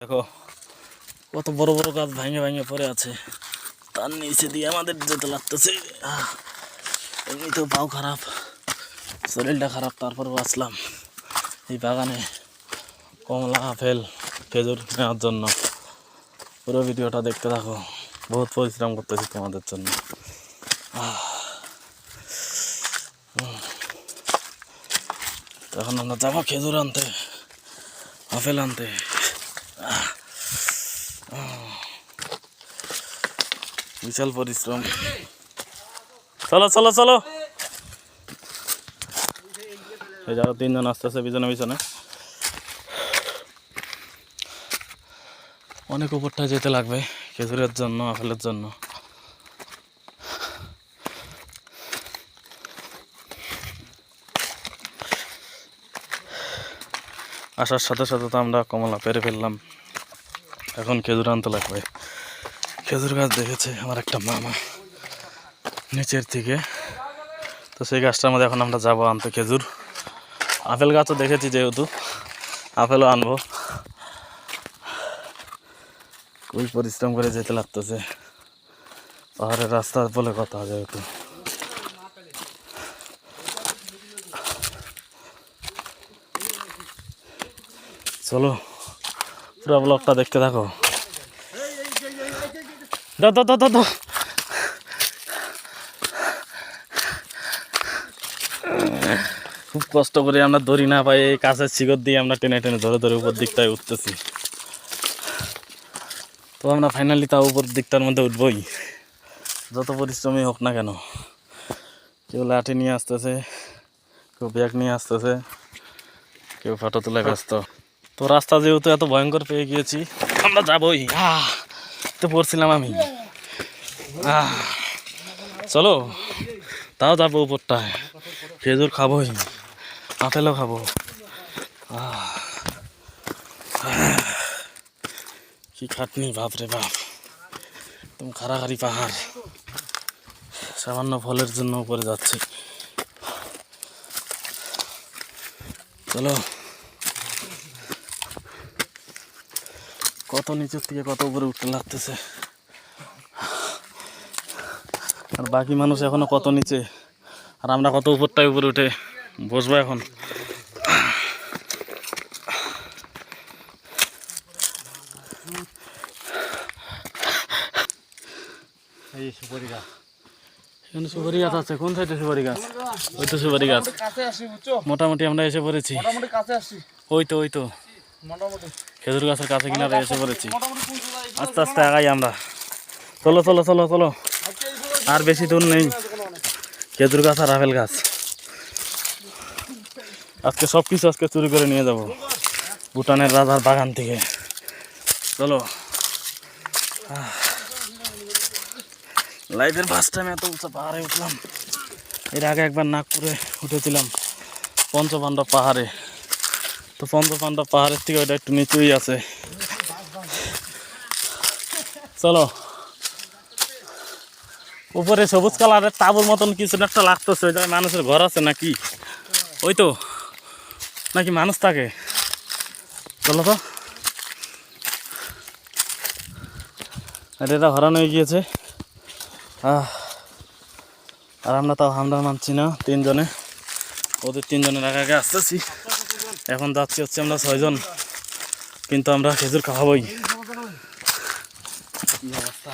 দেখো কত বড় বড় গাছ ভেঙে ভেঙে পড়ে আছে। তার নিচে দিয়ে আমাদের যেতে লাগতেছে। আহ, এমনিতেও পাও খারাপ শরীরটা খারাপ তারপর বাঁচলাম এই বাগানে কমলা আপেল খেজুর নেওয়ার জন্য। পুরো ভিডিওটা দেখতে থাকো। বহুত পরিশ্রম করতেছি তোমাদের জন্য। তো এখন আমরা যাব খেজুর আনতে আপেল আনতে। বিশাল পরিশ্রম। চলো চলো চলো। এই তিনজন আসতেছে পিছনে পিছনে। অনেক উপরটা যেতে লাগবে, খেজুরের জন্য, আপেলের জন্য। আসার সাথে সাথে তো আমরা কমলা পেরে ফেললাম। এখন খেজুর আনতে লাগবে। খেজুর গাছ দেখেছে আমার একটা মামা নিচের থেকে তো সেই গাছটার মধ্যে এখন আমরা যাব আনতে খেজুর। আপেল গাছও দেখেছি যেহেতু, আপেলও আনব। খুবই পরিশ্রম করে যেতে লাগতেছে। পাহাড়ের রাস্তা বলে কথা যেহেতু। চলো, পুরো ব্লগটা দেখতে থাকো। দাও দাও দাও দাও দাও। খুব কষ্ট করে আমরা দড়ি না পাই এই কাছের শিকড় দিয়ে আমরা টেনে টেনে ধরে ধরে উপর দিকটায় উঠতেছি। তো আমরা ফাইনালি তাও উপর দিকটার মধ্যে উঠবই। যত পরিশ্রমই হোক না কেন। কেউ লাঠি নিয়ে আসতেছে, কেউ ব্যাগ নিয়ে আসতেছে, কেউ ফটো তুলে ব্যস্ত। তো রাস্তা যেহেতু এত ভয়ঙ্কর পেয়ে গিয়েছি, আমরা যাবই। তো পড়ছিলাম আমি। চলো, তাও যাব উপরটায়। খেজুর খাবোই, আপেলও খাব। কি খাটনি বাপ রে বাপ। একদম খাড়াখাড়ি পাহাড়। সামান্য ফলের জন্য উপরে যাচ্ছি। চলো। কত নিচের থেকে কত উপরে উঠতে লাগতেছে? আর বাকি মানুষ এখনও কত নিচে? আর আমরা কত উপরটায় উপরে উঠে বসবো এখন? এই সুপারি গাছ। এখানে সুপারি গাছ আছে। কোন সাইডে সুপারি গাছ? ওই তো সুপারি গাছ। মোটামুটি আমরা এসে পড়েছি। ওই তো ওই তো। খেজুর গাছের কাছে কিনারে এসে পড়েছি। আস্তে আস্তে আগাই আমরা। চলো চলো চলো চলো। আর বেশি দূর নেই। খেজুর গাছ আর আপেল গাছ। আজকে সব কিছু আজকে চুরি করে নিয়ে যাব, ভুটানের রাজার বাগান থেকে। চলো। লাইফের ফার্স্ট টাইম এত উঁচা পাহাড়ে উঠলাম। এর আগে একবার নাগপুরে উঠেছিলাম, পঞ্চপাণ্ডব পাহাড়ে। তো পঞ্চপাণ্ডব পাহাড়ের থেকে ওটা একটু নিচুই আছে। চলো। উপরে সবুজ কালারের তাবুর মতন কিছু একটা লাগতেছে, ওই জায়গায় মানুষের ঘর আছে নাকি? ওই তো, নাকি মানুষ থাকে? বলো তো। আর, এটা হরানো হয়ে গিয়েছে। আর আমরা তাও হামদার মানছি না, তিনজনে। ওদের তিনজনের আগে আগে আসতেছি। এখন যাচ্ছি হচ্ছে আমরা ছয়জন। কিন্তু আমরা খেজুর খাওয়াবই। অবস্থা?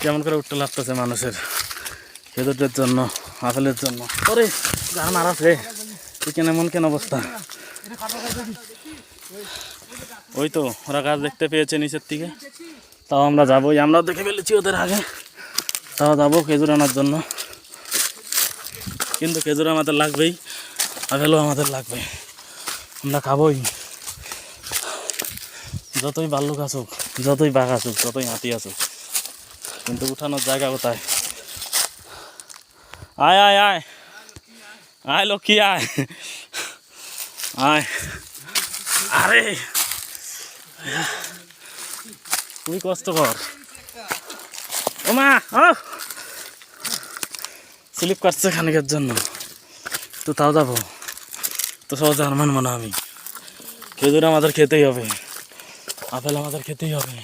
কেমন করে উঠতে লাগতেছে মানুষের খেজুরের জন্য আপেলের জন্য। ওরে যা মারাস রে চিকেন এমন কেন অবস্থা? ওই তো, ওরা গাছ দেখতে পেয়েছে নিচের থেকে তাও আমরা যাবোই। আমরাও দেখে ফেলেছি ওদের আগে। তাও যাব খেজুর আনার জন্য। কিন্তু খেজুর আমাদের লাগবেই আপেলও আমাদের লাগবে। আমরা খাবোই। যতই ভাল্লুক আসুক, যতই বাঘ আসুক, যতই হাতি আসুক, কিন্তু উঠানোর জায়গা কোথায়? আয় আয় আয়। আয়, লক্ষ্মী, আয়। আয়। আরে। খুবই কষ্টকর। ও মা, ও। স্লিপ কাটছে খানিকের জন্য। তো তাও যাব। সহজে হার মানবো না আমি। খেজুর আমাদের খেতেই হবে। আপেল আমাদের খেতেই হবে।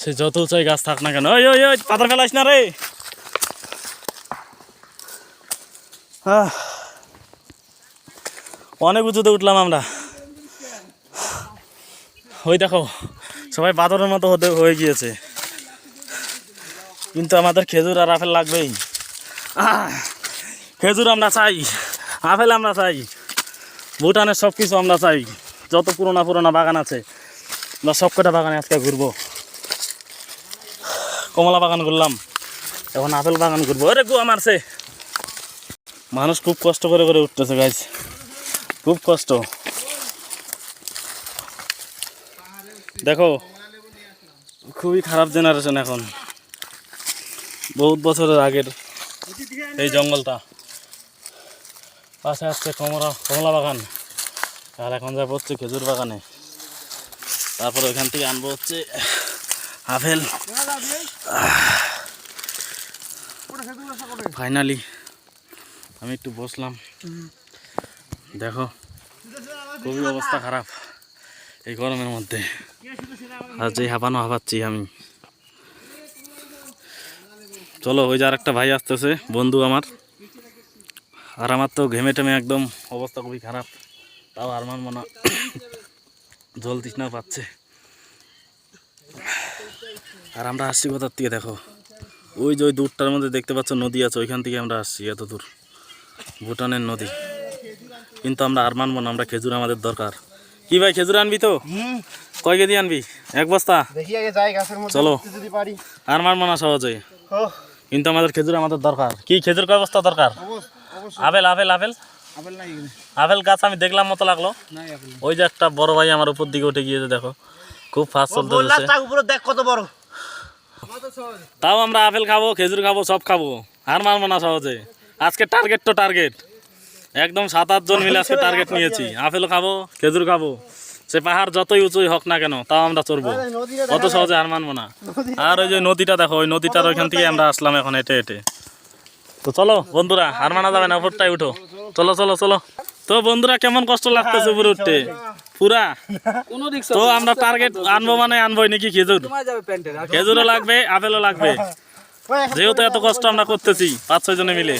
সে যত চাই গাছ থাক না কেন। ওই ওই ওই, পাথর ফেলাইস না রে। অনেক উঁচুতে উঠলাম আমরা। ওই দেখো, সবাই বাদরের মতো হতে হয়ে গিয়েছে। কিন্তু আমাদের খেজুর আর আপেল লাগবেই। খেজুর আমরা চাই, আপেল আমরা চাই। ভুটানের সব কিছু আমরা চাই। যত পুরোনো পুরোনো বাগান আছে আমরা সব কটা বাগানে আজকে ঘুরবো। কমলা বাগান ঘুরলাম, এখন আপেল বাগান ঘুরবো। ওরে গুয়া মারছে মানুষ খুব কষ্ট করে করে উঠতেছে গাছ খুব কষ্ট। দেখো, খুবই খারাপ জেনারেশন এখন। বহুত বছরের আগের এই জঙ্গলটা। পাশে আসছে কমলা কমলা বাগান। আর এখন যাব হচ্ছে খেজুর বাগানে। তারপরে ওইখান থেকে আনব হচ্ছে আপেল ফাইনালি আমি একটু বসলাম। দেখো, খুবই অবস্থা খারাপ এই গরমের মধ্যে। আর যেই হাঁপানো হাঁপাচ্ছি আমি। চলো, ওই যে আর একটা ভাই আসতেছে, বন্ধু আমার। আর আমার তো ঘেমে টেমে একদম অবস্থা খুবই খারাপ। তাও আর মানবো না। জল তৃষ্ণা পাচ্ছে। আর আমরা আসছি কোথার থেকে দেখো? ওই যে ওই দূরটার মধ্যে দেখতে পাচ্ছ নদী আছে ওইখান থেকে আমরা আসছি এত দূর। ভুটানের নদী। কিন্তু আমরা আর মানবো না আমরা খেজুর আমাদের দরকার। কি ভাই খেজুর আনবি তো? কয় কেজি আনবি? এক বস্তা? চলো। আর মানবো না সহজে। কিন্তু আমাদের খেজুর আমাদের দরকার। কি খেজুর কয় বস্তা দরকার? Apple apple apple? আপেল নাই এখানে। আপেল গাছ আমি দেখলাম মতো লাগল। ওই যে একটা বড় ভাই আমার উপর দিকে উঠে গিয়েছে দেখো। খুব ফাস্ট চলতে দেখ কত বড়। তাও আমরা আপেল খাব খেজুর খাব সব খাব। আর মানবো না সহজে। আজকে টার্গেট তো টার্গেট একদম সাত আট জন মিলে আজকে টার্গেট নিয়েছি। আপেল খাব খেজুর খাব। সে পাহাড় যতই উঁচুই হোক না কেন তাও আমরা চড়বো। অত সহজে আর মানবো না। আর ওই যে নদীটা দেখো ওই নদীটার ওইখান থেকে আমরা আসলাম এখন হেঁটে হেঁটে। তো চলো বন্ধুরা আর মানা যাবে না উপরটাই উঠো। চলো চলো চলো। তো বন্ধুরা কেমন কষ্ট লাগতেছে পুরো উঠতে? পুরা? তো আমরা টার্গেট আনব মানে আনব নাকি খেজুর? খেজুরও লাগবে আপেলও লাগবে। যেহেতু এত কষ্ট আমরা করতেছি পাঁচ ছয় জনে মিলে।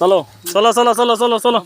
চলো চলো চলো চলো চলো। চলো